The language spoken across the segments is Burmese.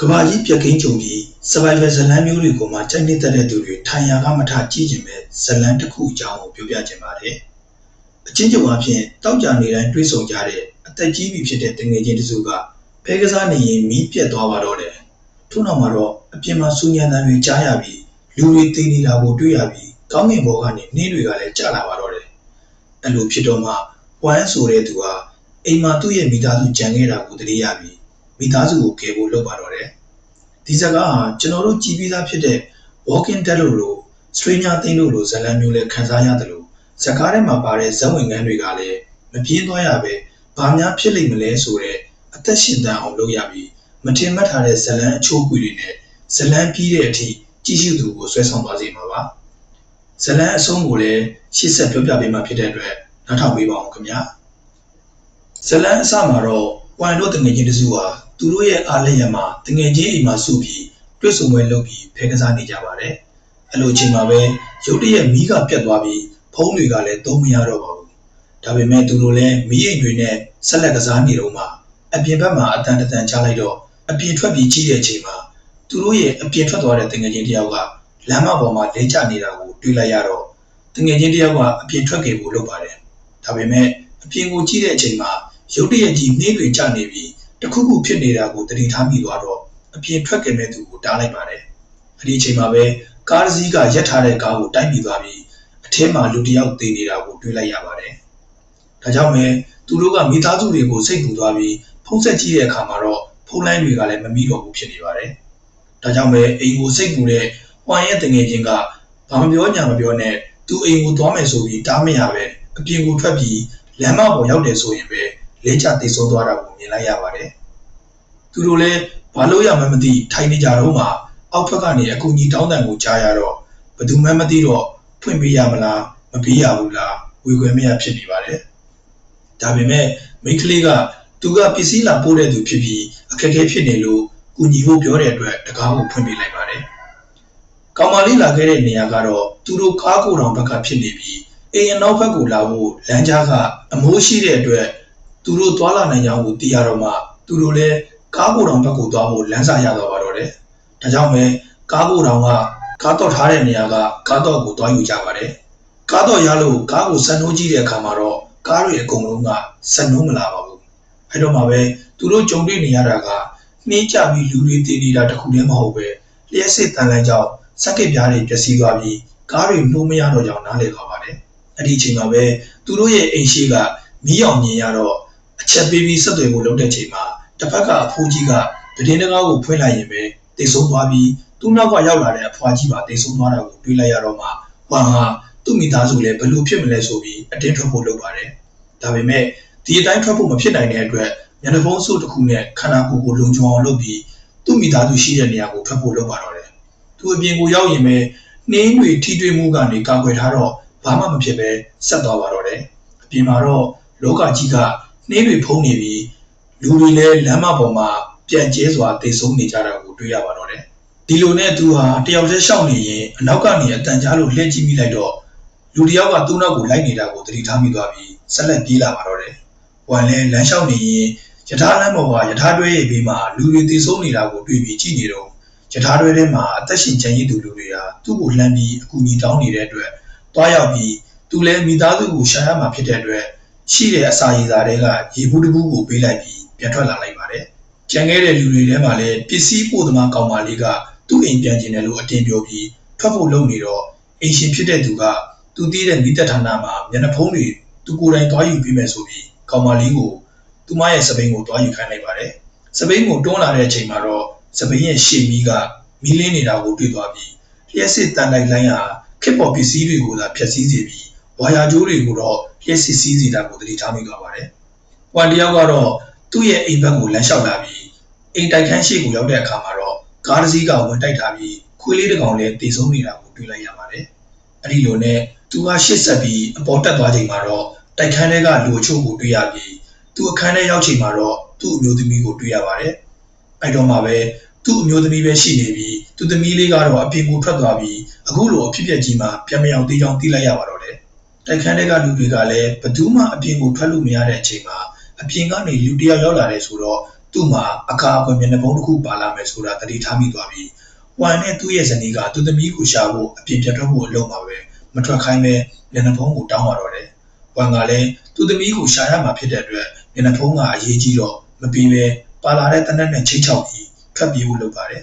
ကဘာကြီးပြက်ကင်းကြုံပြီး survival ဇတ်လမ်းမျိုးတွေကိုမှကြိုက်နှစ်သက်တဲ့သူတွေထိုင်ရာကမထကြည့်ကျင်မဲ့ဇတ်လမ်းတစ်ခုအကြောင်းကိုပြောပြချင်ပါတယ်။အချင်းချုပ်အဖြစ်တောက်ကြနေတိုင်းတွေးဆုံကြတဲ့အသက်ကြီးပြီဖြစ်တဲ့တငယ်ချင်းတစုကဖဲကစားနေရင်မီးပြက်သွားပါတော့တယ်။ထို့နောက်မှာတော့အပြင်မှာစူညံတန်တွေကြားရပြီးလူတွေသိနေတာကိုတွေ့ရပြီးကောင်းကင်ဘောကနေနှင်းတွေကလည်းကျလာပါတော့တယ်။အဲ့လိုဖြစ်တော့မှဝမ်းဆိုတဲ့သူဟာအိမ်မှာသူ့ရဲ့မိသားစုကြံခဲ့တာကိုတတိယပြီး မိသားစုကိုကယ်ဖို့လုပ်ပါတော့တယ်။ဒီဇာတ်ကားဟာကျွန်တော်တို့ကြည်ပြီးသားဖြစ်တဲ့ Walking Dead လို့လို့ Stranger Things လို့လို့ဇာတ်လမ်းမျိုးနဲ့ခန်းစားရတယ်လို့ဇာတ်ကားထဲမှာပါတဲ့ဇာတ်ဝင်ခန်းတွေကလည်းမပြင်းသွားရပဲဘာများဖြစ်လိမ့်မလဲဆိုတဲ့အသက်ရှင်သန်အောင်လုပ်ရပြီးမထင်မှတ်ထားတဲ့ဇာတ်လမ်းအချိုးကွေတွေနဲ့ဇာတ်လမ်းပြီးတဲ့အထိကြည့်ရှုသူကိုဆွဲဆောင်သွားစေမှာပါ။ဇာတ်လမ်းအဆုံးကိုလည်းရှေ့ဆက်ပြောပြပေးမှာဖြစ်တဲ့အတွက်နောက်ထောင်ပေးပါအောင်ခင်ဗျာ။ဇလန်အစမှာတော့ပွန်တို့တငယ်ချင်းတစုဟာ သူတို့ရဲ့အားလျက်မှာတငယ်ချင်းအိမ်မှာစုပြီးတွေ့ဆုံပွဲလုပ်ပြီးဖဲကစားနေကြပါတယ်။အဲ့လိုအချိန်မှာပဲရုတ်တရက်မီးကပြတ်သွားပြီးဖုန်းတွေကလည်းသုံးမရတော့ပါဘူး။ဒါပေမဲ့သူတို့လည်းမီးအိမ်တွေနဲ့ဆက်လက်ကစားနေတော့မှအပြင်ဘက်မှာအတန်တန်ချလိုက်တော့အပြင်ထွက်ပြီးကြည့်တဲ့အချိန်မှာသူတို့ရဲ့အပြင်ထွက်သွားတဲ့တငယ်ချင်းတယောက်ကလမ်းမပေါ်မှာလဲကျနေတာကိုတွေ့လိုက်ရတော့တငယ်ချင်းတယောက်ကအပြင်ထွက်ခဲ့ဖို့လုပ်ပါတယ်။ဒါပေမဲ့အပြင်ကိုကြည့်တဲ့အချိန်မှာရုတ်တရက်ကြီးနှင်းတွေကျနေပြီး တခုခုဖြစ်နေတာကိုတတိထားမိသွားတော့အပြင်ထွက်ခဲ့မဲ့သူကိုတားလိုက်ပါတယ်။အဲဒီအချိန်မှာပဲကားတစ်စီးကရက်ထားတဲ့ကားကိုတိုက်မိသွားပြီးအထဲမှာလူတစ်ယောက်သေနေတာကိုတွေ့လိုက်ရပါတယ်။ဒါကြောင့်ပဲသူတို့ကမိသားစုတွေကိုစိတ်ပူသွားပြီးဖုံးဆက်ကြည့်တဲ့အခါမှာတော့ဖုန်းလိုင်းတွေကလည်းမမီတော့ဘူးဖြစ်နေပါတယ်။ဒါကြောင့်ပဲအိမ်ကိုစိတ်ပူတဲ့ဟွမ်ရဲ့တငယ်ချင်းကဘာမပြောညာမပြောနဲ့သူအိမ်ကိုသွားမယ်ဆိုပြီးတားမရပဲအပြင်ကိုထွက်ပြီးလမ်းမပေါ်ရောက်တယ်ဆိုရင်ပဲ လဲချတိတ်ဆုံးသွားတာကိုမြင်လိုက်ရပါတယ်။သူတို့လည်းဘာလို့ရမှမသိထိုင်နေကြတော့မှအောက်ဘက်ကနေအကူကြီးတောင်းတန်ကိုကြားရတော့ဘယ်သူမှမသိတော့ဖွင့်ပေးရမလားမပေးရဘူးလားဝေခွဲမရဖြစ်နေပါတယ်။ဒါပေမဲ့မိန်းကလေးကသူကပစ္စည်းလာပို့တဲ့သူဖြစ်ပြီးအခက်အခဲဖြစ်နေလို့ကူညီဖို့ပြောတဲ့အတွက်တကားကိုဖွင့်ပေးလိုက်ပါတယ်။ကောင်မလေးလာခဲ့တဲ့နေရာကတော့သူတို့ကားကိုယ်တော်ဘက်ကဖြစ်နေပြီးအိမ်အနောက်ဘက်ကိုလာဖို့လမ်းကြားကအမိုးရှိတဲ့အတွက် သူတို့သွားလာနိုင်ကြကိုသိရတော့မှသူတို့လည်းကားကိုယ်တော်ဘက်ကိုသွားဖို့လမ်းစာရတော့ပါတော့တယ်။ဒါကြောင့်ပဲကားကိုယ်တော်ကကားတော့ထားတဲ့နေရာကကားတော့ကိုသွားယူကြပါတယ်။ကားတော့ရလို့ကားကိုစံနှိုးကြည့်တဲ့အခါမှာတော့ကားတွေအကုန်လုံးကစံနှိုးမလာပါဘူး။အဲတော့မှပဲသူတို့ကြုံတွေ့နေရတာကနှင်းကြပြီးလူတွေတည်နေတာတခုတည်းမဟုတ်ပဲလျှက်စစ်တန်လန်းကြောင့်စက်ကစ်ပြားတွေပျက်စီးသွားပြီးကားတွေနှိုးမရတော့ကြောင်နားလည်သွားပါတယ်။အဲ့ဒီအချိန်မှာပဲသူတို့ရဲ့အိမ်ရှိကမီးအောင်မြင်ရတော့ အချက်ပေးပြီးဆက်သွယ်ဖို့လုပ်တဲ့ချိန်မှာတစ်ဖက်ကအဖိုးကြီးကဗဒင်းတကားကိုဖွင့်လိုက်ရင်ပဲတိတ်ဆုံးသွားပြီးသူ့နောက်ကရောက်လာတဲ့အဖွားကြီးပါတိတ်ဆုံးသွားတာကိုတွေ့လိုက်ရတော့မှဟွာဟာသူ့မိသားစုလည်းဘယ်လိုဖြစ်မလဲဆိုပြီးအတင်းထွက်ဖို့လုပ်ပါတယ်။ဒါပေမဲ့ဒီအတိုင်းထွက်ဖို့မဖြစ်နိုင်တဲ့အတွက်ညနေဖုံးစုတစ်ခုနဲ့ခန္ဓာကိုယ်ကိုလုံခြုံအောင်လုပ်ပြီးသူ့မိသားစုရှိတဲ့နေရာကိုထွက်ဖို့လုပ်ပါတော့တယ်။သူအပြင်ကိုရောက်ရင်ပဲနှင်းတွေထိတွေ့မှုကနေကာကွယ်ထားတော့ဘာမှမဖြစ်ပဲဆက်သွားပါတော့တယ်။အပြင်မှာတော့လောကကြီးက နှင်းတွေဖုံးနေပြီးလူတွေလည်းလမ်းမပေါ်မှာပြန်ကျဲစွာတိတ်ဆုံးနေကြတာကိုတွေ့ရပါတော့တယ်။ဒီလိုနဲ့သူဟာတယောက်တည်းရှောက်နေရင်အနောက်ကနေအတန်ကြားလို့လှည့်ကြည့်မိလိုက်တော့လူတယောက်ကသူ့နောက်ကိုလိုက်နေတာကိုသတိထားမိသွားပြီးဆက်လက်ပြေးလာပါတော့တယ်။ဝမ်လည်းလမ်းလျှောက်နေရင်ယထာလမ်းပေါ်ကယထာတွဲရဲ့ဘေးမှာလူတွေတိတ်ဆုံးနေတာကိုတွေ့ပြီးကြည့်နေတော့ယထာတွဲထဲမှာအသက်ရှင်ကျန်ရည်သူလူတွေဟာသူ့ကိုလှမ်းပြီးအကူအညီတောင်းနေတဲ့အတွက်တွားရောက်ပြီးသူလည်းမိသားစုကိုရှာရမှာဖြစ်တဲ့အတွက် ရှိတဲ့အစာရည်စားတွေကရေဘူးတဘူးကိုပေးလိုက်ပြီးပြန်ထွက်လာလိုက်ပါတယ်။ကြံခဲ့တဲ့လူတွေထဲမှာလည်းပစ္စည်းပို့သမားကောင်မလေးကသူ့အိမ်ပြန်ကျင်တယ်လို့အတင်းပြောပြီးထွက်ဖို့လုပ်နေတော့အိမ်ရှင်ဖြစ်တဲ့သူကသူတည်တဲ့မိသက်ဌာနမှာမျက်နှာဖုံးတွေသူကိုယ်တိုင်တွားယူပေးမယ်ဆိုပြီးကောင်မလေးကိုသူမရဲ့စပိန်ကိုတွားယူခိုင်းလိုက်ပါတယ်။စပိန်ကိုတွန်းလာတဲ့အချိန်မှာတော့စပိန်ရဲ့ရှေ့မီးကမီးလင်းနေတာကိုတွေ့သွားပြီးလျှက်စစ်တန်လိုက်လိုင်းဟာခက်ပေါ်ပစ္စည်းတွေကိုသာဖျက်ဆီးစေပြီးဝါယာကြိုးတွေကိုတော့ လျှက်စစ်စည်းစီတာကိုသတိထားမိသွားပါတယ်။ဝန်တယောက်ကတော့သူ့ရဲ့အိမ်ဘက်ကိုလမ်းလျှောက်လာပြီးအိမ်တိုက်ခန်းရှိကိုရောက်တဲ့အခါမှာတော့ကားတစ်စီးကဝင်တိုက်ထားပြီးခွေးလေးတစ်ကောင်လည်းတေဆုံးနေတာကိုတွေ့လိုက်ရပါတယ်။အဲဒီလိုနဲ့သူကရှစ်ဆက်ပြီးအပေါ်တက်သွားချိန်မှာတော့တိုက်ခန်းထဲကလူအချို့ကိုတွေ့ရပြီးသူအခန်းထဲရောက်ချိန်မှာတော့သူ့အမျိုးသမီးကိုတွေ့ရပါတယ်။အဲတော့မှပဲသူ့အမျိုးသမီးပဲရှိနေပြီးသူသမီးလေးကတော့အပြင်ကိုထွက်သွားပြီးအခုလိုအဖြစ်ပြက်ကြီးမှာပြန်မရောက်သေးကြောင်းသိလိုက်ရပါတော့ တယ်။တိုက်ခန်းထဲကလူတွေကလည်းဘယ်သူမှအပြင်ကိုထွက်လို့မရတဲ့အချိန်မှာအပြင်ကနေလူတယောက်ရောက်လာတယ်ဆိုတော့သူ့မှာအကာအကွယ်မျက်နှာဖုံးတစ်ခုပါလာမယ်ဆိုတာသတိထားမိသွားပြီးဝမ်နဲ့သူ့ရဲ့ဇနီးကသူ့သမီးကိုရှာဖို့အပြင်ပြတ်ထွက်ဖို့အလုပ်မှာပဲမထွက်ခိုင်းပဲမျက်နှာဖုံးကိုတောင်းပါတော့တယ်ဝမ်ကလည်းသူ့သမီးကိုရှာရမှာဖြစ်တဲ့အတွက်မျက်နှာဖုံးကအရေးကြီးတော့မပြီးပဲပါလာတဲ့တနက်နဲ့ချိတ်ချောက်ပြီးထွက်ပြေးဖို့လုပ်ပါတယ်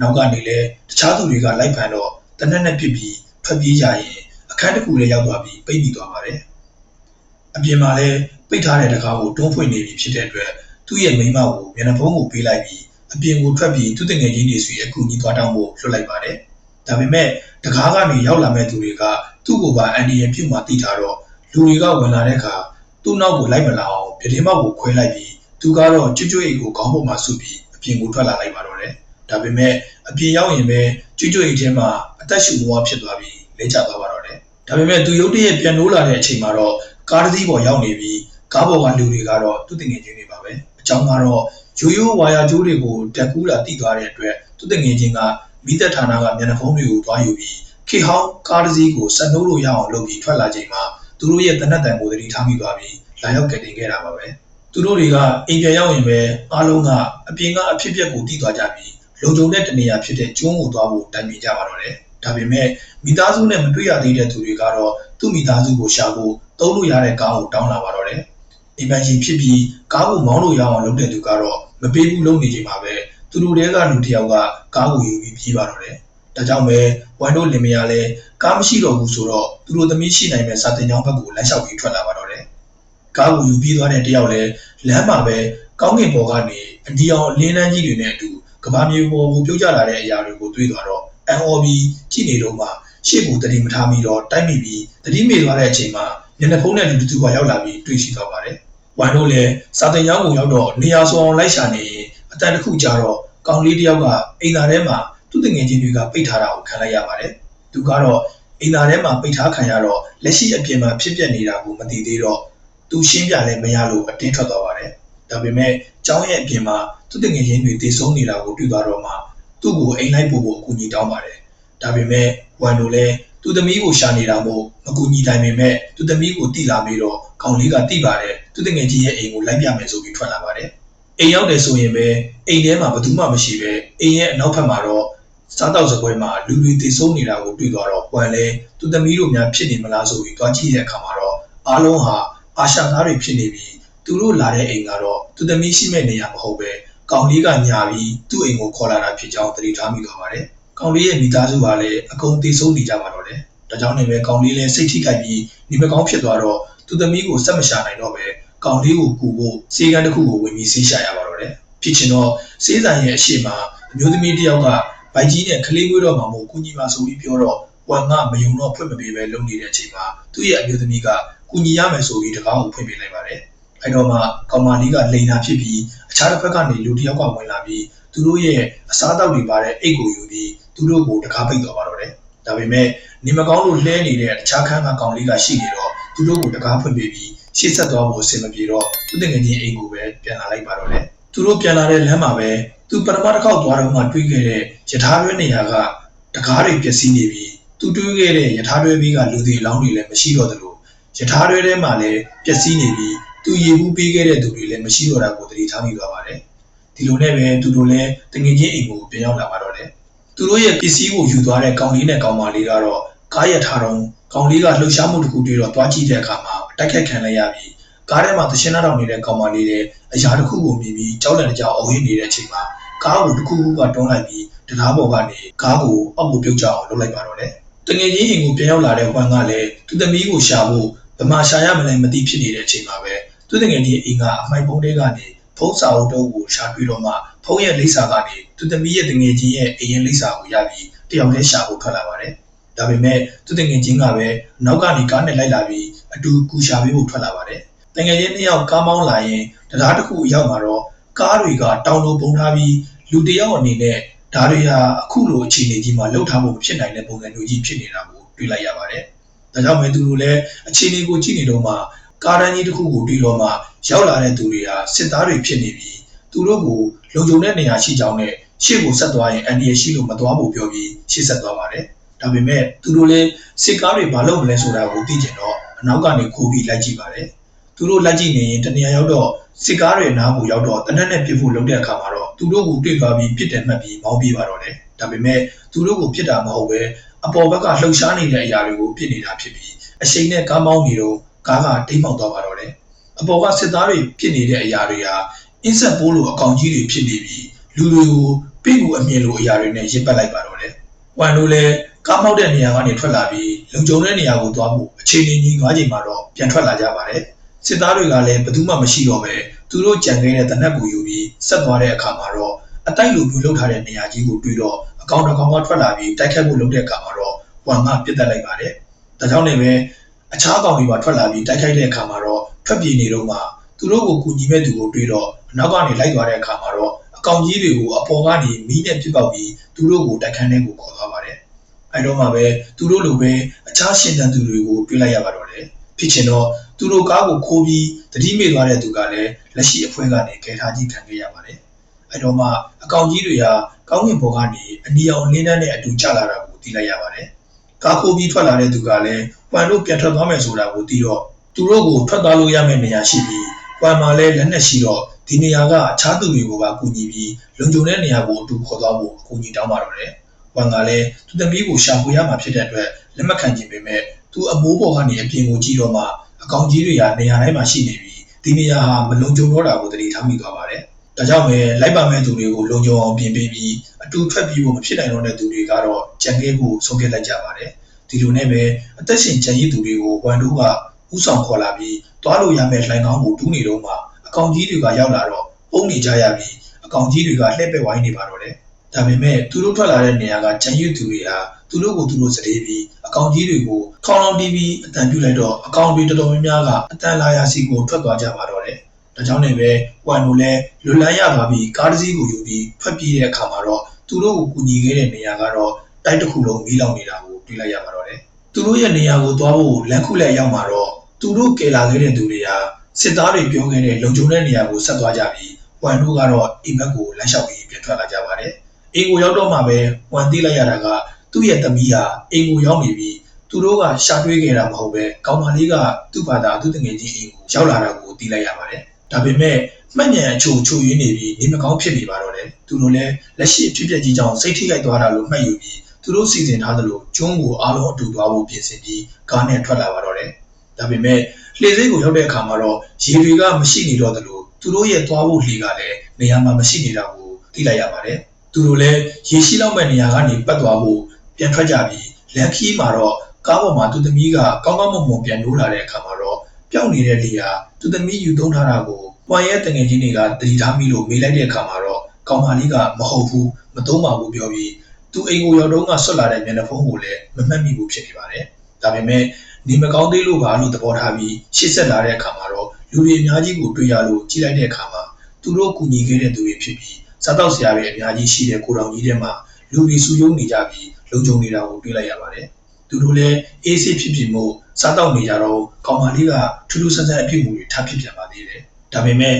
နောက်ကနေလဲတခြားသူတွေကလိုက်ဖန်တော့တနက်နဲ့ပြစ်ပြီးထွက်ပြေးကြရင် အခန်းတစ်ခုလည်းရောက်သွားပြီးပိတ်ပြီးသွားပါတယ်အပြင်မှာလည်းပိတ်ထားတဲ့တကားကိုတွန်းဖွင့်နေပြီဖြစ်တဲ့အတွက်သူ့ရဲ့မိန်းမကိုမျက်နှာဖုံးကိုပေးလိုက်ပြီးအပြင်ကိုထွက်ပြီးသူ့တငယ်ချင်းတွေဆွေအကူကြီးသွားတောင်းဖို့လွှတ်လိုက်ပါတယ်။ဒါပေမဲ့တကားကနေရောက်လာမဲ့သူတွေကသူ့ကိုပါအန်ဒီယံပြုတ်မှတိထားတော့လူတွေကဝင်လာတဲ့အခါသူ့နောက်ကိုလိုက်မလာအောင်ပြတင်းမောက်ကိုခွဲလိုက်ပြီးသူကတော့ကျွတ်ကျွတ်အိတ်ကိုခေါင်းပေါ်မှာဆုပ်ပြီးအပြင်ကိုထွက်လာလိုက်ပါတော့တယ်။ဒါပေမဲ့အပြင်ရောက်ရင်ပဲကျွတ်ကျွတ်အိတ်ထဲမှာအသက်ရှူဘဝဖြစ်သွားပြီးလဲကျသွားပါတော့တယ်။ ဒါပေမဲ့သူရုတ်တရက်ပြန်နိုးလာတဲ့အချိန်မှာတော့ကားတစ်စီးပေါ်ရောက်နေပြီးကားပေါ်ကလူတွေကတော့သူ့တင်ငယ်ချင်းတွေပါပဲ။အကြောင်းကတော့ရိုးရိုးဝါယာကျိုးတွေကိုတက်ကူးလာတိသွားတဲ့အတွက်သူ့တငယ်ချင်းကမိသက်ဌာနကမျက်နှာဖုံးတွေကိုတွားယူပြီးခေဟောင်းကားတစ်စီးကိုဆက်နှိုးလို့ရအောင်လုပ်ပြီးထွက်လာချိန်မှာသူတို့ရဲ့တနက်တန်ကိုသတိထားမိသွားပြီးလာရောက်ကတင်ခဲ့တာပါပဲသူတို့တွေကအိမ်ပြန်ရောက်ရင်ပဲအားလုံးကအပြင်ကအဖြစ်အပျက်ကိုတည်သွားကြပြီးလုံခြုံတဲ့တနေရာဖြစ်တဲ့ကျွန်းကိုသွားဖို့တိုင်ပင်ကြပါတော့တယ် ဒါပေမဲ့မိသားစုနဲ့မတွေ့ရသေးတဲ့သူတွေကတော့သူ့မိသားစုကိုရှာဖို့သုံးလို့ရတဲ့ကားကိုတောင်းလာပါတော့တယ်အိမ်ပန်ရှင်ဖြစ်ပြီးကားကိုမောင်းလို့ရအောင်လုပ်တဲ့သူကတော့မပေးဘူးလုပ်နေချိန်မှာပဲသူတို့တဲကလူတစ်ယောက်ကကားကိုယူပြီးပြေးပါတော့တယ်။ဒါကြောင့်ပဲဝမ်တို့လင်မယားလည်းကားမရှိတော့ဘူးဆိုတော့သူတို့သမီးရှိနိုင်မဲ့စာတင်ကြောင်းဘက်ကိုလမ်းလျှောက်ပြီးထွက်လာပါတော့တယ်။ကားကိုယူပြီးသွားတဲ့တယောက်လည်းလမ်းမှာပဲကောင်းကင်ဘော်ကနေအဒီအောင်လင်းနှန်းကြီးတွေနဲ့အတူကဘာမြေပေါ်ကိုပြုတ်ကျလာတဲ့အရာတွေကိုတွေးသွားတော့ အန်အော်ဘီကြည့်နေတော့မှရှေ့ကိုတတိမထားမိတော့တိုက်မိပြီးတတိမေသွားတဲ့အချိန်မှာမျက်နှာဖုံးနဲ့လူတူကရောက်လာပြီးတွေ့ရှိသွားပါတယ်ဝမ်တို့လည်းစာတင်ကျောင်းကိုရောက်တော့နေရာဆိုအောင်လိုက်ရှာနေရင်အတန်တစ်ခုကြာတော့ကောင်လေးတယောက်ကအိမ်သားထဲမှာသူ့တငယ်ချင်းတွေကပိတ်ထားတာကိုခံလိုက်ရပါတယ်။သူကတော့အိမ်သားထဲမှာပိတ်ထားခံရတော့လက်ရှိအပြင်မှာဖြစ်ပျက်နေတာကိုမသိသေးတော့သူရှင်းပြလည်းမရလို့အတင်းထွက်သွားပါတယ်။ဒါပေမဲ့ကျောင်းရဲ့အပြင်မှာသူ့တငယ်ချင်းတွေတည်ဆုံးနေတာကိုတွေ့သွားတော့မှ သူ့ကိုအိမ်လိုက်ပို့ဖို့အကူအညီတောင်းပါတယ်။ဒါပေမဲ့ဝမ်တို့လည်းသူသမီးကိုရှာနေတာမို့မကူညီနိုင်ပေမဲ့သူသမီးကိုတိလာပြီးတော့ကောင်လေးကတိပါတယ်သူတငယ်ချင်းရဲ့အိမ်ကိုလိုက်ပြမယ်ဆိုပြီးထွက်လာပါတယ်အိမ်ရောက်တယ်ဆိုရင်ပဲအိမ်ထဲမှာဘယ်သူမှမရှိပဲအိမ်ရဲ့အနောက်ဘက်မှာတော့စားတောက်စပွဲမှာလူတွေတည်ဆုံးနေတာကိုတွေ့သွားတော့ပွန်လဲသူသမီးတို့များဖြစ်နေမလားဆိုပြီးတွားကြည့်တဲ့အခါမှာတော့အားလုံးဟာအာရှသားတွေဖြစ်နေပြီးသူတို့လာတဲ့အိမ်ကတော့သူသမီးရှိမဲ့နေရာမဟုတ်ပဲ ကောင်လေးကညာပြီးသူ့အိမ်ကိုခေါ်လာတာဖြစ်ကြောင်းသတိထားမိသွားပါတယ်။ကောင်လေးရဲ့မိသားစုကလည်းအကုန်တည်ဆုံးနေကြပါတော့တယ်။ဒါကြောင့်လည်းပဲကောင်လေးလည်းစိတ်ထိခိုက်ပြီးနေမကောင်းဖြစ်သွားတော့သူသမီးကိုစက်မရှာနိုင်တော့ပဲကောင်လေးကိုကူဖို့စေကန်းတစ်ခုကိုဝင်ပြီးဆေးရှာရပါတော့တယ်ဖြစ်ချင်တော့စေးဆိုင်ရဲ့အရှိမအမျိုးသမီးတစ်ယောက်ကဗိုက်ကြီးနဲ့ကလေးမွေးတော့မှမို့ကုညီပါဆိုပြီးပြောတော့ဝမ်ကမယုံတော့ဖွင့်မပေးပဲလုံနေတဲ့အချိန်မှာသူ့ရဲ့အမျိုးသမီးကကုညီရမယ်ဆိုပြီးတကားကိုဖွင့်ပေးလိုက်ပါတယ် အဲ့တော့မှကောင်မလေးကလိန်နာဖြစ်ပြီးအခြားတစ်ဖက်ကနေလူတစ်ယောက်ကဝင်လာပြီးသူတို့ရဲ့အစားအသောက်တွေပါတဲ့အိတ်ကိုယူပြီးသူတို့ကိုတကားပိတ်သွားပါတော့တယ်ဒါပေမဲ့နေမကောင်းလို့လှဲနေတဲ့အခြားခန်းကကောင်လေးကရှိနေတော့သူတို့ကိုတကားဖွင့်ပေးပြီးရှေ့ဆက်သွားဖို့အဆင်မပြေတော့သူတငယ်ချင်းအိမ်ကိုပဲပြန်လာလိုက်ပါတော့တယ်သူတို့ပြန်လာတဲ့လမ်းမှာပဲသူပထမတစ်ခေါက်သွားတော့မှတွေးခဲ့တဲ့ယထာတွဲနေရာကတကားတွေပျက်စီးနေပြီးသူတွေးခဲ့တဲ့ယထာတွဲဘီးကလူတွေအလောင်းတွေလည်းမရှိတော့သလိုယထာတွဲထဲမှာလည်းပျက်စီးနေပြီး သူရေဘူးပေးခဲ့တဲ့သူတွေလည်းမရှိတော့တာကိုသတိထားမိသွားပါတယ်ဒီလိုနဲ့ပဲသူတို့လည်းတငယ်ချင်းအိမ်ကိုပြန်ရောက်လာပါတော့တယ်သူတို့ရဲ့ပစ္စည်းကိုယူသွားတဲ့ကောင်လေးနဲ့ကောင်မလေးကတော့ကားရထားတော့ကောင်လေးကလှုပ်ရှားမှုတစ်ခုတွေ့တော့တွားကြည့်တဲ့အခါမှာတိုက်ခတ်ခံလိုက်ရပြီးကားထဲမှာသရှင်နာတော်နေတဲ့ကောင်မလေးတွေအရာတစ်ခုကိုမြင်ပြီးကြောက်လန့်ကြောက်အဝေးနေတဲ့အချိန်မှာကားကိုတစ်ခုခုကတွန်းလိုက်ပြီးတရားပေါ်ကနေကားကိုအောက်ကိုပြုတ်ကျအောင်လုပ်လိုက်ပါတော့တယ်။တငယ်ချင်းအိမ်ကိုပြန်ရောက်လာတဲ့ဟွမ်ကလည်းသူ့သမီးကိုရှာဖို့ဗမာရှာရမလဲမသိဖြစ်နေတဲ့အချိန်မှာပဲ သူ့တငယ်ချင်းအိမ်ကအမိုက်ပုံးတွေကနေဖုံးစာအုပ်တုပ်ကိုရှာပြီးတော့မှဖုံးရဲ့လိပ်စာကနေသူ့သမီးရဲ့တငယ်ချင်းရဲ့အိမ်ရဲ့လိပ်စာကိုရပြီးတယောက်တည်းရှာဖို့ထွက်လာပါတယ်။ဒါပေမဲ့သူ့တငယ်ချင်းကပဲနောက်ကနေကားနဲ့လိုက်လာပြီးအတူကူရှာပေးဖို့ထွက်လာပါတယ်။တငယ်ချင်းနှစ်ယောက်ကားမောင်းလာရင်တရားတစ်ခုရောက်มาတော့ကားတွေကတောင်လိုပုံထားပြီးလူတယောက်အနေနဲ့ဒါတွေဟာအခုလိုအခြေအနေကြီးမှာလှုပ်ထားဖို့ဖြစ်နိုင်တဲ့ပုံစံမျိုးကြီးဖြစ်နေတာကိုတွေ့လိုက်ရပါတယ်။ဒါကြောင့်ပဲသူတို့လည်းအခြေအနေကိုကြည့်နေတော့မှ ကားတန်းကြီးတစ်ခုကိုတွေ့တော့မှရောက်လာတဲ့သူတွေဟာစစ်သားတွေဖြစ်နေပြီးသူတို့ကိုလုံခြုံတဲ့နေရာရှိကြောင်းနဲ့ရှေ့ကိုဆက်သွားရင်အန်ဒီရရှိလို့မသွားဖို့ပြောပြီးရှေ့ဆက်သွားပါတယ်။ဒါပေမဲ့သူတို့လည်းစစ်ကားတွေမလုပ်မလဲဆိုတာကိုသိကျင်တော့အနောက်ကနေခိုးပြီးလိုက်ကြည့်ပါတယ်။သူတို့လက်ကြည့်နေရင်တနေရာရောက်တော့စစ်ကားတွေနားကိုရောက်တော့တနက်နဲ့ပြစ်ဖို့လုပ်တဲ့အခါမှာတော့သူတို့ကိုတွေ့သွားပြီးပြစ်တယ်မှတ်ပြီးမောင်းပြေးပါတော့တယ်ဒါပေမဲ့သူတို့ကိုပြစ်တာမဟုတ်ပဲအပေါ်ဘက်ကလှုပ်ရှားနေတဲ့အရာတွေကိုပြစ်နေတာဖြစ်ပြီးအရှိန်နဲ့ကားမောင်းနေတော့ ကားကတိတ်မောက်သွားပါတော့တယ်အပေါ်ကစစ်သားတွေပြစ်နေတဲ့အရာတွေဟာအင်းဆက်ပိုးလိုအကောင်ကြီးတွေဖြစ်နေပြီးလူတွေကိုပြစ်ကူအမြင်လိုအရာတွေနဲ့ရစ်ပတ်လိုက်ပါတော့တယ်ဝမ်တို့လည်းကားမောက်တဲ့နေရာကနေထွက်လာပြီးလုံခြုံတဲ့နေရာကိုသွားဖို့အခြေအနေကြီးသွားချိန်မှာတော့ပြန်ထွက်လာကြပါတယ်စစ်သားတွေကလည်းဘယ်သူမှမရှိတော့ပဲသူတို့ကြံခဲ့တဲ့တနက်ကိုယူပြီးဆက်သွားတဲ့အခါမှာတော့အတိုက်လိုမျိုးလှုပ်ထားတဲ့နေရာကြီးကိုတွေ့တော့အကောင်တစ်ကောင်ကထွက်လာပြီးတိုက်ခတ်ဖို့လုပ်တဲ့အခါမှာတော့ဝမ်ကပြစ်တက်လိုက်ပါတယ်။ဒါကြောင့်လည်းပဲ အခြားကောင်တွေပါထွက်လာပြီးတိုက်ခိုက်တဲ့အခါမှာတော့ထွက်ပြေးနေတော့မှသူတို့ကိုကူညီမဲ့သူကိုတွေ့တော့အနောက်ကနေလိုက်သွားတဲ့အခါမှာတော့အကောင်ကြီးတွေကိုအပေါ်ကနေမီးနဲ့ပစ်ပေါက်ပြီးသူတို့ကိုတိုက်ခန်းထဲကိုခေါ်သွားပါတယ်။အဲတော့မှပဲသူတို့လိုပဲအခြားရှင်သန်သူတွေကိုတွေ့လိုက်ရပါတော့တယ်။ဖြစ်ချင်တော့သူတို့ကားကိုခိုးပြီးတတိမေ့သွားတဲ့သူကလည်းလက်ရှိအဖွဲ့ကနေကယ်ထားကြီးခံခဲ့ရပါတယ်။အဲတော့မှအကောင်ကြီးတွေဟာကောင်းကင်ဘော်ကနေအနီအောင်လင်းတန်းနဲ့အတူကျလာတာကိုသိလိုက်ရပါတယ်။ ကားခိုးပြီးထွက်လာတဲ့သူကလည်းပွန်တို့ပြန်ထွက်သွားမယ်ဆိုတာကိုသိတော့သူတို့ကိုထွက်သွားလို့ရမယ့်နေရာရှိပြီးပွန်မှာလည်းလက်နက်ရှိတော့ဒီနေရာကအခြားသူတွေကိုပါကူညီပြီးလုံခြုံတဲ့နေရာကိုအတူခေါ်သွားဖို့အကူအညီတောင်းပါတော့တယ်။ပွန်ကလည်းသူသမီးကိုရှာဖွေရမှာဖြစ်တဲ့အတွက်လက်မခံချင်ပေမဲ့သူအမိုးပေါ်ကနေအပြင်ကိုကြည့်တော့မှအကောင်ကြီးတွေကနေရာတိုင်းမှာရှိနေပြီးဒီနေရာဟာမလုံခြုံတော့တာကိုသတိထားမိသွားပါတယ်။ ဒါကြောင့်ပဲလိုက်ပါမဲ့သူတွေကိုလုံခြုံအောင်ပြင်ပေးပြီးအတူထွက်ပြီးဖို့မဖြစ်နိုင်တော့တဲ့သူတွေကတော့ကြံခဲ့ဖို့ဆုံးဖြတ်လိုက်ကြပါတယ်။ဒီလိုနဲ့ပဲအသက်ရှင်ကြံရည်သူတွေကိုဝန်တို့ကဥဆောင်ခေါ်လာပြီးတွားလို့ရမယ့်လှိုင်ကောင်းကိုတူးနေတော့မှအကောင်ကြီးတွေကရောက်လာတော့ပုံနေကြရပြီးအကောင်ကြီးတွေကလှည့်ပဲ့ဝိုင်းနေပါတော့တယ်။ဒါပေမဲ့သူတို့ထွက်လာတဲ့နေရာကကြံရည်သူတွေဟာသူတို့ကိုသူတို့စတေးပြီးအကောင်ကြီးတွေကိုခေါင်းလောင်းတီးပြီးအတန်ပြုတ်လိုက်တော့အကောင်တွေတော်တော်များများကအတန်လာရာစီကိုထွက်သွားကြပါတော့တယ်။ ဒါကြောင့်လည်းပဲဝမ်တို့လည်းလွတ်လန်းရပါပြီးကားတစ်စီးကိုယူပြီးထွက်ပြေးတဲ့အခါမှာတော့သူတို့ကိုကူညီခဲ့တဲ့နေရာကတော့တိုက်တစ်ခုလုံးမီးလောင်နေတာကိုတွေ့လိုက်ရပါတော့တယ်။သူတို့ရဲ့နေရာကိုသွားဖို့လမ်းခုလက်ရောက်မှာတော့သူတို့ကယ်လာခဲ့တဲ့သူတွေဟာစစ်သားတွေပြောခဲ့တဲ့လုံခြုံတဲ့နေရာကိုဆက်သွားကြပြီးဝမ်တို့ကတော့အိမ်ဘက်ကိုလမ်းလျှောက်ပြီးပြန်ထွက်လာကြပါတယ်။အိမ်ကိုရောက်တော့မှပဲဝမ်သိလိုက်ရတာကသူ့ရဲ့သမီးဟာအိမ်ကိုရောက်နေပြီးသူတို့ကရှာတွေးခဲ့တာမဟုတ်ပဲကောင်မလေးကသူ့ဘာသာသူ့တငယ်ချင်းအိမ်ကိုရောက်လာတာကိုသိလိုက်ရပါတယ်။ ဒါပေမဲ့မှတ်ဉာဏ်အချို့ချို့ရင်းနေပြီးနေမကောင်းဖြစ်နေပါတော့တယ်။သူတို့လည်းလက်ရှိအဖြစ်အပျက်ကြီးကြောင့်စိတ်ထိခိုက်သွားတာလို့မှတ်ယူပြီးသူတို့စီစဉ်ထားသလိုကျွန်းကိုအားလုံးအတူသွားဖို့ပြင်ဆင်ပြီးကားနဲ့ထွက်လာပါတော့တယ်။ဒါပေမဲ့လှေစိတ်ကိုရောက်တဲ့အခါမှာတော့ရေတွေကမရှိနေတော့သလိုသူတို့ရဲ့သွားဖို့လှေကလည်းနေရာမှာမရှိနေတာကိုသိလိုက်ရပါတယ်။သူတို့လည်းရေရှိလောက်မဲ့နေရာကနေပတ်သွားဖို့ပြန်ထွက်ကြပြီးလန်ခီးမှာတော့ကားပေါ်မှာသူသမီးကကောင်းကောင်းမွန်မွန်ပြန်နိုးလာတဲ့အခါမှာတော့ ပျောက်နေတဲ့လေဟာသူသမီးယူသုံးထားတာကိုပွန်ရဲ့တငယ်ချင်းတွေကတတိထားမိလို့မေးလိုက်တဲ့အခါမှာတော့ကောင်မလေးကမဟုတ်ဘူးမသုံးပါဘူးပြောပြီးသူအိမ်ကိုရောက်တော့ကဆွတ်လာတဲ့မျက်နှာဖုံးကိုလည်းမမှတ်မိဘူးဖြစ်နေပါတယ်။ဒါပေမဲ့နေမကောင်းသေးလို့ပါလို့သဘောထားပြီးရှေ့ဆက်လာတဲ့အခါမှာတော့လူတွေအများကြီးကိုတွေ့ရလို့ကြည့်လိုက်တဲ့အခါမှာသူတို့ကူညီခဲ့တဲ့သူတွေဖြစ်ပြီးစားတော့ဆရာတွေအများကြီးရှိတဲ့ကိုတော်ကြီးထဲမှာလူတွေစုယုံနေကြပြီးလုံခြုံနေတာကိုတွေ့လိုက်ရပါတယ်။သူတို့လည်းအေးဆေးဖြစ်ဖြစ်မို့ စားတော့နေကြတော့ကောင်မလေးကထူးထူးဆန်းဆန်းအဖြစ်မှုတွေထပ်ဖြစ်ပြန်ပါသေးတယ်။ဒါပေမဲ့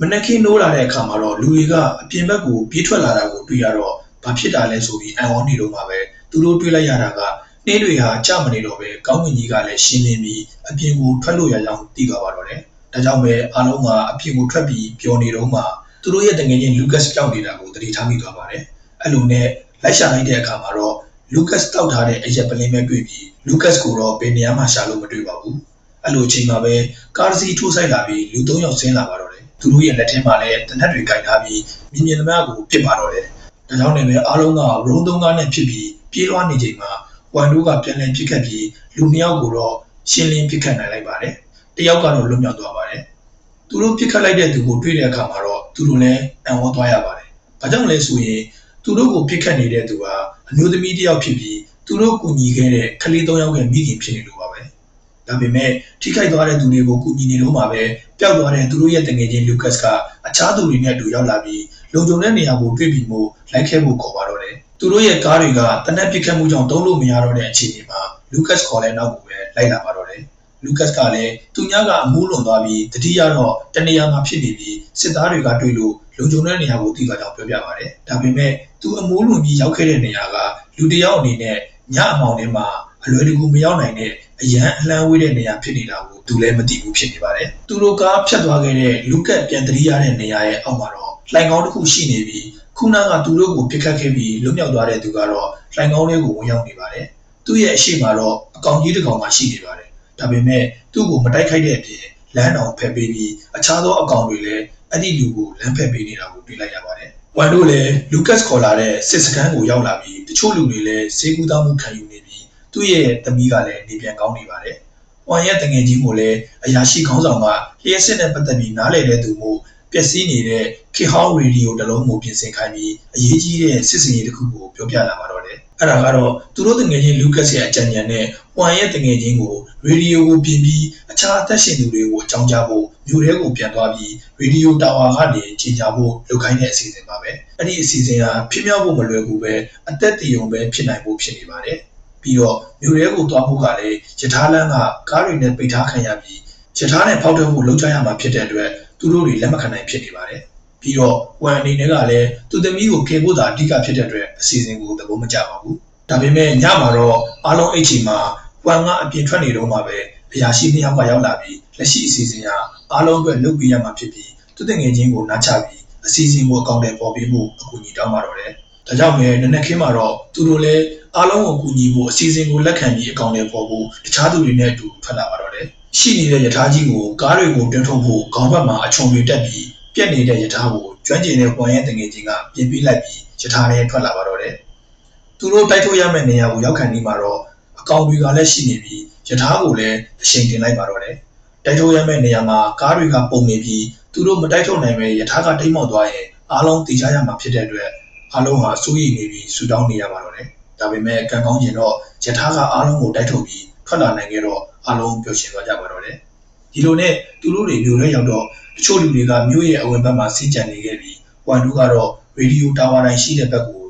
မနက်ခင်းနိုးလာတဲ့အခါမှာတော့လူတွေကအပြင်ဘက်ကိုပြေးထွက်လာတာကိုတွေ့ရတော့ဘာဖြစ်တာလဲဆိုပြီးအံ့ဩနေတော့မှပဲသူတို့တွေ့လိုက်ရတာကနှင်းတွေဟာကြမနေတော့ပဲကောင်းကင်ကြီးကလည်းရှင်းလင်းပြီးအပြင်ကိုထွက်လို့ရအောင်တည်သွားပါတော့တယ်။ဒါကြောင့်ပဲအားလုံးကအပြင်ကိုထွက်ပြီးပျော်နေတော့မှသူတို့ရဲ့တငယ်ချင်းလူကတ်ကြောက်နေတာကိုသတိထားမိသွားပါတယ်။အဲ့လိုနဲ့လိုက်ရှာလိုက်တဲ့အခါမှာတော့ လူကတ်တောက်ထားတဲ့အရက်ပလင်းပဲတွေ့ပြီးလူကတ်ကိုတော့ဘယ်နေရာမှရှာလို့မတွေ့ပါဘူး။အဲ့လိုအချိန်မှာပဲကားစီထိုးဆိုင်လာပြီးလူ၃ယောက်ဆင်းလာပါတော့တယ်။သူတို့ရဲ့လက်ထဲမှာလည်းတနက်တွေကင်ထားပြီးမြင်မြင်သမျှကိုပစ်ပါတော့တယ်။ဒါကြောင့်လည်းပဲအားလုံးကရုံးသုံးကားနဲ့ဖြစ်ပြီးပြေးလွှားနေချိန်မှာဝန်တို့ကပြန်လည်ပြစ်ခတ်ပြီးလူနှစ်ယောက်ကိုတော့ရှင်းလင်းပြစ်ခတ်နိုင်လိုက်ပါတယ်။တယောက်ကတော့လွတ်မြောက်သွားပါတယ်။သူတို့ပြစ်ခတ်လိုက်တဲ့သူကိုတွေ့တဲ့အခါမှာတော့သူတို့လည်းအံ့ဩသွားရပါတယ်။ဘာကြောင့်လဲဆိုရင် သူတို့ကိုပြစ်ခတ်နေတဲ့သူဟာအမျိုးသမီးတစ်ယောက်ဖြစ်ပြီးသူတို့ကူညီခဲ့တဲ့ကလေး၃ယောက်ရဲ့မိခင်ဖြစ်နေလို့ပါပဲ။ဒါပေမဲ့ထိခိုက်သွားတဲ့သူတွေကိုကူညီနေလို့မှာပဲပျောက်သွားတဲ့သူတို့ရဲ့တငယ်ချင်းလူကတ်ကအခြားသူတွေနဲ့အတူရောက်လာပြီးလုံခြုံတဲ့နေရာကိုတွေ့ပြီးမှလိုက်ခဲ့ဖို့ခေါ်ပါတော့တယ်။သူတို့ရဲ့ကားတွေကတနက်ပစ်ခတ်မှုကြောင့်တုံးလို့မရတော့တဲ့အခြေအနေမှာလူကတ်ခေါ်တဲ့နောက်ကိုပဲလိုက်လာပါတော့တယ်။လူကတ်ကလည်းသူညကအမိုးလွန်သွားပြီးတတိယတော့တနေရာမှာဖြစ်နေပြီးစစ်သားတွေကတွေ့လို့ လုံခြုံတဲ့နေရာကိုသိသွားကြောင်းပြောပြပါတယ်။ဒါပေမဲ့သူအမိုးလွန်ပြီးရောက်ခဲ့တဲ့နေရာကလူတယောက်အနေနဲ့ညအမောင်ထဲမှာအလွယ်တကူမရောက်နိုင်တဲ့အရန်အလန်းဝေးတဲ့နေရာဖြစ်နေတာကိုသူလည်းမသိဘူးဖြစ်နေပါတယ်သူတို့ကားဖြတ်သွားခဲ့တဲ့လူကတ်ပြန်တရိရတဲ့နေရာရဲ့အောက်မှာတော့လှိုင်ကောင်းတစ်ခုရှိနေပြီးခုနကသူတို့ကိုပြစ်ခတ်ခဲ့ပြီးလွတ်မြောက်သွားတဲ့သူကတော့လှိုင်ကောင်းလေးကိုဝင်ရောက်နေပါတယ်သူ့ရဲ့အရှိမတော့အကောင်ကြီးတစ်ကောင်မှရှိနေပါတယ်ဒါပေမဲ့သူ့ကိုမတိုက်ခိုက်တဲ့အပြင်လမ်းတော်ဖက်ပေးပြီးအခြားသောအကောင်တွေလည်း အဲ့ဒီလူကိုလမ်းဖက်ပေးနေတာကိုတွေ့လိုက်ရပါတယ်။ဝန်တို့လည်းလူကတ်ခေါ်လာတဲ့စစ်စခန်းကိုရောက်လာပြီးတချို့လူတွေလည်းဈေးကူးသားမှုခံယူနေပြီးသူ့ရဲ့သမီးကလည်းနေပြန်ကောင်းနေပါတယ်။ဝန်ရဲ့တငယ်ချင်းကိုလည်းအရာရှိခေါင်းဆောင်ကလျှက်စစ်နဲ့ပတ်သက်ပြီးနားလည်တဲ့သူမို့ပျက်စီးနေတဲ့ခေဟောင်းရေဒီယိုတစ်လုံးကိုပြင်ဆင်ခိုင်းပြီးအရေးကြီးတဲ့စစ်စင်ရေးတစ်ခုကိုပြောပြလာပါတော့တယ်။ အဲ့ဒါကတော့သူတို့တငယ်ချင်းလူကတ်ရဲ့အကြံဉာဏ်နဲ့ဝမ်ရဲ့တငယ်ချင်းကိုရေဒီယိုကိုပြင်ပြီးအခြားအသက်ရှင်သူတွေကိုအကြောင်းကြားဖို့မြို့ထဲကိုပြန်သွားပြီးရေဒီယိုတာဝါကနေချိန်ချဖို့လုပ်ခိုင်းတဲ့အစီအစဉ်ပါပဲ။အဲ့ဒီအစီအစဉ်ဟာဖြစ်မြောက်ဖို့မလွယ်ဘူးပဲအသက်တည်ုံပဲဖြစ်နိုင်ဖို့ဖြစ်နေပါတယ်။ပြီးတော့မြို့ရဲကိုသွားဖို့ကလည်းယထာလန်းကကားတွေနဲ့ပိတ်ထားခံရပြီးယထာနဲ့ဖောက်ထွက်ဖို့လုပ်ကြရမှာဖြစ်တဲ့အတွက်သူတို့တွေလက်မခံနိုင်ဖြစ်နေပါတယ်။ ပြီးတော့ဝမ်အနေနဲ့ကလည်းသူသမီးကိုခင်ဖို့သာအဓိကဖြစ်တဲ့အတွက်အစီအစဉ်ကိုသဘောမကျပါဘူး။ဒါပေမဲ့ညမှာတော့အားလုံးအိတ်ချီမှာဝမ်ကအပြင်ထွက်နေတော့မှပဲအရာရှိနှစ်ယောက်ကရောက်လာပြီးလက်ရှိအစီအစဉ်ဟာအားလုံးအတွက်လုပ်ပေးရမှာဖြစ်ပြီးသူတငယ်ချင်းကိုနားချပြီးအစီအစဉ်ကိုအကောင့်ထဲပေါ်ပေးဖို့အကူအညီတောင်းပါတော့တယ်။ဒါကြောင့်လည်းနနက်ခင်းမှာတော့သူတို့လည်းအားလုံးကိုကူညီဖို့အစီအစဉ်ကိုလက်ခံပြီးအကောင့်ထဲပေါ်ဖို့တခြားသူတွေနဲ့အတူထွက်လာပါတော့တယ်။ရှိနေတဲ့ယထာကြီးကိုကားတွေကိုတွန်းထုတ်ဖို့ခေါင်းဘက်မှာအချုံတွေတက်ပြီး ပြက်နေတဲ့ယထာကိုကျွမ်းကျင်တဲ့ပွန်ရဲ့တငယ်ချင်းကပြင်ပေးလိုက်ပြီးယထာနဲ့ထွက်လာပါတော့တယ်။သူတို့တိုက်ထုတ်ရမယ့်နေရာကိုရောက်ခံနေမှာတော့အကောင်တွေကလည်းရှိနေပြီးယထာကိုလည်းအချိန်တင်လိုက်ပါတော့တယ်။တိုက်ထုတ်ရမယ့်နေရာမှာကားတွေကပုံနေပြီးသူတို့မတိုက်ထုတ်နိုင်ပဲယထာကတိတ်မောက်သွားရင်အားလုံးတည်ကြရမှာဖြစ်တဲ့အတွက်အားလုံးဟာစိုးရိမ်နေပြီးဆူတောင်းနေရပါတော့တယ်။ဒါပေမဲ့ကံကောင်းကျင်တော့ယထာကအားလုံးကိုတိုက်ထုတ်ပြီးထွက်လာနိုင်ခဲ့တော့အားလုံးပျော်ရွှင်သွားကြပါတော့တယ်။ဒီလိုနဲ့သူတို့တွေမျိုးရဲရောက်တော့ တချို့လူတွေကမြို့ရဲ့အဝင်ဘက်မှာစီးကြံနေခဲ့ပြီးဝမ်ဒူကတော့ရေဒီယိုတာဝါတိုင်းရှိတဲ့ဘက်ကို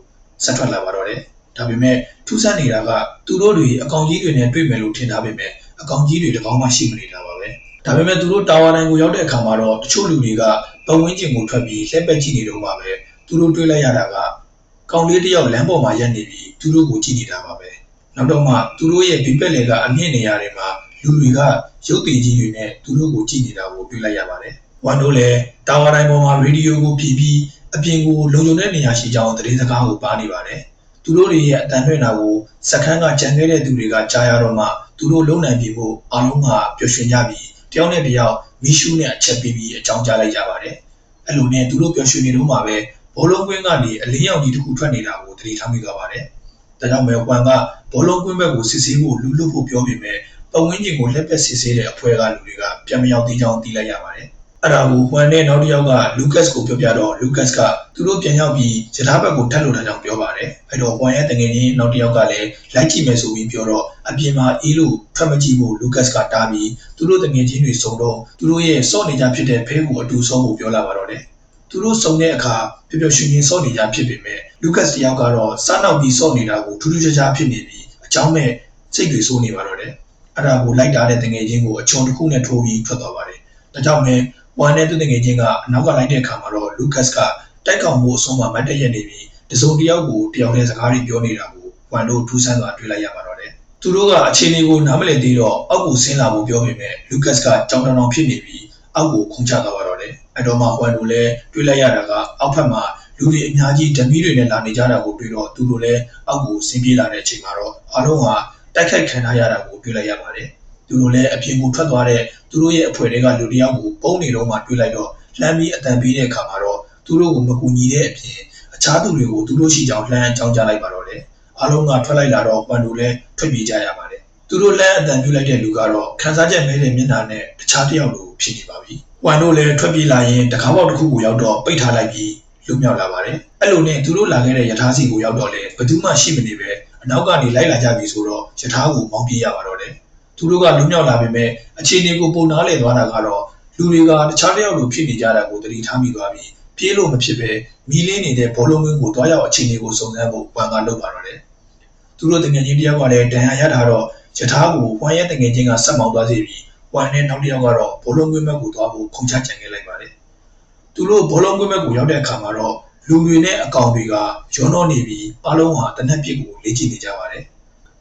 ဆက်ထွက်လာပါတော့တယ်။ဒါပေမဲ့ထူးဆန်းနေတာကသူတို့တွေအကောင်ကြီးတွေနဲ့တွေ့မယ်လို့ထင်ထားပေမဲ့အကောင်ကြီးတွေတကောင်းမှရှိမနေတာပါပဲ။ဒါပေမဲ့သူတို့တာဝါတိုင်းကိုရောက်တဲ့အခါမှာတော့တချို့လူတွေကပတ်ဝန်းကျင်ကိုထွက်ပြီးလက်ပက်ကြည့်နေတော့မှပဲသူတို့တွေ့လိုက်ရတာကကောင်လေးတစ်ယောက်လမ်းပေါ်မှာရပ်နေပြီးသူတို့ကိုကြည့်နေတာပါပဲ။နောက်တော့မှသူတို့ရဲ့ဒီပက်လေကအမြင့်နေရာတွေမှာလူတွေကရုပ်တည်ကြီးတွေနဲ့သူတို့ကိုကြည့်နေတာကိုတွေ့လိုက်ရပါတယ်။ ဝန်တို့လည်းတာဝါတိုင်းပေါ်မှာရေဒီယိုကိုဖြီးပြီးအပြင်ကိုလုံခြုံတဲ့နေရာရှိကြောင်းသတင်းစကားကိုပါနေပါတယ်။သူတို့တွေရဲ့အတန်ထွင်တာကိုစခန်းကကြံခဲ့တဲ့သူတွေကကြားရတော့မှသူတို့လုံနိုင်ပြီဖို့အားလုံးကပျော်ရွှင်ကြပြီးတယောက်နဲ့တယောက်မီရှူးနဲ့အချက်ပြီးပြီးအကြောင်းကြားလိုက်ကြပါတယ်။အဲ့လိုနဲ့သူတို့ပျော်ရွှင်နေတော့မှပဲဘောလုံးကွင်းကနေအလင်းရောင်ကြီးတစ်ခုထွက်နေတာကိုသတိထားမိသွားပါတယ်။ဒါကြောင့်မဲကွမ်ကဘောလုံးကွင်းဘက်ကိုစစ်ဆေးဖို့လူလူဖို့ပြောပေမဲ့ပတ်ဝန်းကျင်ကိုလက်ပက်စစ်ဆေးတဲ့အဖွဲ့ကလူတွေကပြန်မရောက်သေးကြောင်းသိလိုက်ရပါတယ်။ အဲ့ဒါကိုဟွမ်နဲ့နောက်တစ်ယောက်ကလူကတ်စ်ကိုပြောပြတော့လူကတ်စ်ကသူတို့ပြန်ရောက်ပြီးစကားဘက်ကိုထပ်လို့ထားကြောင်းပြောပါတယ်။အဲ့တော့ဟွမ်ရဲ့တငယ်ချင်းနောက်တစ်ယောက်ကလည်းလိုက်ကြည့်မယ်ဆိုပြီးပြောတော့အပြင်မှာအေးလို့ထွက်မကြည့်ဖို့လူကတ်စ်ကတားပြီးသူတို့တငယ်ချင်းတွေစုံတော့သူတို့ရဲ့စော့နေကြဖြစ်တဲ့ဖဲကိုအတူဆုံးဖို့ပြောလာပါတော့တယ်။သူတို့စုံတဲ့အခါပျော်ပျော်ရွှင်ရွှင်စော့နေကြဖြစ်ပေမဲ့လူကတ်စ်တယောက်ကတော့စားနောက်ပြီးစော့နေတာကိုထူးထူးခြားခြားဖြစ်နေပြီးအကြောင်းမဲ့စိတ်တွေဆိုးနေပါတော့တယ်။အဲ့ဒါကိုလိုက်တာတဲ့တငယ်ချင်းကိုအချွန်တစ်ခုနဲ့ထိုးပြီးထွက်သွားပါတယ်။ဒါကြောင့်လည်း ဝမ်နဲ့သူတငယ်ချင်းကအနောက်ကလိုက်တဲ့အခါမှာတော့လူကတ်စ်ကတိုက်ကောင်မှုအဆုံးမှာမတ်တရက်နေပြီးတစုံတစ်ယောက်ကိုတယောက်တည်းစကားတွေပြောနေတာကိုဝမ်တို့ထူးဆန်းစွာတွေ့လိုက်ရပါတော့တယ်။သူတို့ကအခြေအနေကိုနားမလည်သေးတော့အောက်ကိုဆင်းလာဖို့ပြောပေမဲ့လူကတ်စ်ကကြောင်တောင်တောင်ဖြစ်နေပြီးအောက်ကိုခုန်ချသွားပါတော့တယ်။အတော်မှဝမ်တို့လည်းတွေ့လိုက်ရတာကအောက်ဖက်မှာလူတွေအများကြီးဓမီတွေနဲ့လာနေကြတာကိုတွေ့တော့သူတို့လည်းအောက်ကိုဆင်းပြေးလာတဲ့အချိန်မှာတော့အားလုံးဟာတိုက်ခိုက်ခံထားရတာကိုတွေ့လိုက်ရပါတယ်။ သူတို့လည်းအပြင်ကိုထွက်သွားတဲ့သူတို့ရဲ့အဖွဲ့တွေကလူတယောက်ကိုပုံနေတော့မှတွေ့လိုက်တော့လှမ်းပြီးအတန်ပေးတဲ့အခါမှာတော့သူတို့ကိုမကူညီတဲ့အပြင်အခြားသူတွေကိုသူတို့ရှိကြောင်းလှမ်းအကြောင်းကြားလိုက်ပါတော့တယ်။အားလုံးကထွက်လိုက်လာတော့ပန်တို့လည်းထွက်ပြေးကြရပါတယ်။သူတို့လမ်းအတန်ပြုလိုက်တဲ့လူကတော့ခန်းစားချက်မဲတဲ့မျက်နှာနဲ့တခြားတယောက်လိုဖြစ်နေပါပြီ။ဝန်တို့လည်းထွက်ပြေးလာရင်တကားပေါက်တစ်ခုကိုရောက်တော့ပိတ်ထားလိုက်ပြီးလွတ်မြောက်လာပါတယ်။အဲ့လိုနဲ့သူတို့လာခဲ့တဲ့ယထာစီကိုရောက်တော့လေဘယ်သူမှရှိမနေပဲအနောက်ကနေလိုက်လာကြပြီဆိုတော့ယထာကိုမောင်းပြေးရပါတော့တယ်။ သူတို့ကလွတ်မြောက်လာပေမဲ့အခြေအနေကိုပုံနားလည်သွားတာကတော့လူတွေကတခြားတယောက်လိုဖြစ်နေကြတာကိုသတိထားမိသွားပြီးပြေးလို့မဖြစ်ပဲမီးလင်းနေတဲ့ဘောလုံးဝင်းကိုတွားရောက်အခြေအနေကိုစုံစမ်းဖို့ဝန်ကလုပ်ပါတော့တယ်။သူတို့တငယ်ချင်းတယောက်ကလည်းဒဏ်ရာရထားတော့ယထာကိုဝမ်ရဲ့တငယ်ချင်းကဆက်မောင်းသွားစေပြီးဝမ်နဲ့နောက်တစ်ယောက်ကတော့ဘောလုံးဝင်းဘက်ကိုသွားဖို့ခုန်ချကြံခဲ့လိုက်ပါတယ်။သူတို့ဘောလုံးဝင်းဘက်ကိုရောက်တဲ့အခါမှာတော့လူတွေနဲ့အကောင်တွေကရောနှောနေပြီးအားလုံးဟာတနက်ပြစ်ကိုလေ့ကျင့်နေကြပါတယ်။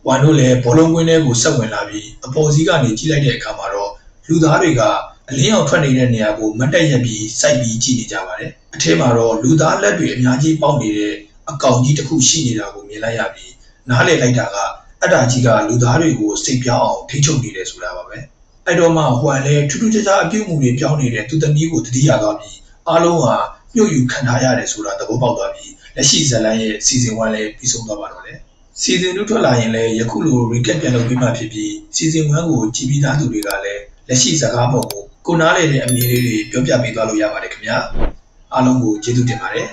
ဝမ်တို့လည်းဘောလုံးကွင်းထဲကိုဆက်ဝင်လာပြီးအပေါ်စီးကနေကြီးလိုက်တဲ့အခါမှာတော့လူသားတွေကအလင်းအောင်ထွက်နေတဲ့နေရာကိုမတ်တက်ရက်ပြီးစိုက်ပြီးကြည့်နေကြပါတယ်အထဲမှာတော့လူသားလက်တွေအများကြီးပေါက်နေတဲ့အကောင်ကြီးတစ်ခုရှိနေတာကိုမြင်လိုက်ရပြီးနားလေလိုက်တာကအတ္တကြီးကလူသားတွေကိုစိတ်ပြောင်းအောင်ထိချုပ်နေတယ်ဆိုတာပါပဲအဲ့တော့မှဟွမ်လည်းထူးထူးခြားခြားအပြုအမူတွေပြောင်းနေတဲ့သူသမီးကိုတတိယသွားပြီးအားလုံးဟာညှို့ယူခံထားရတယ်ဆိုတာသဘောပေါက်သွားပြီးလက်ရှိဇလန်ရဲ့စီစဉ်1လည်းပြီးဆုံးသွားပါတော့တယ် စီဇန်2ထွက်လာရင်လည်းယခုလို recap ပြန်လုပ်ပြီးမှဖြစ်ပြီးစီဇန်1ကိုကြည့်ပြီးသားသူတွေကလည်းလက်ရှိစကားပေါ်ကိုကိုနားလေတဲ့အမြင်လေးတွေပြောပြပေးသွားလို့ရပါတယ်ခင်ဗျာအားလုံးကိုကျေးဇူးတင်ပါတယ်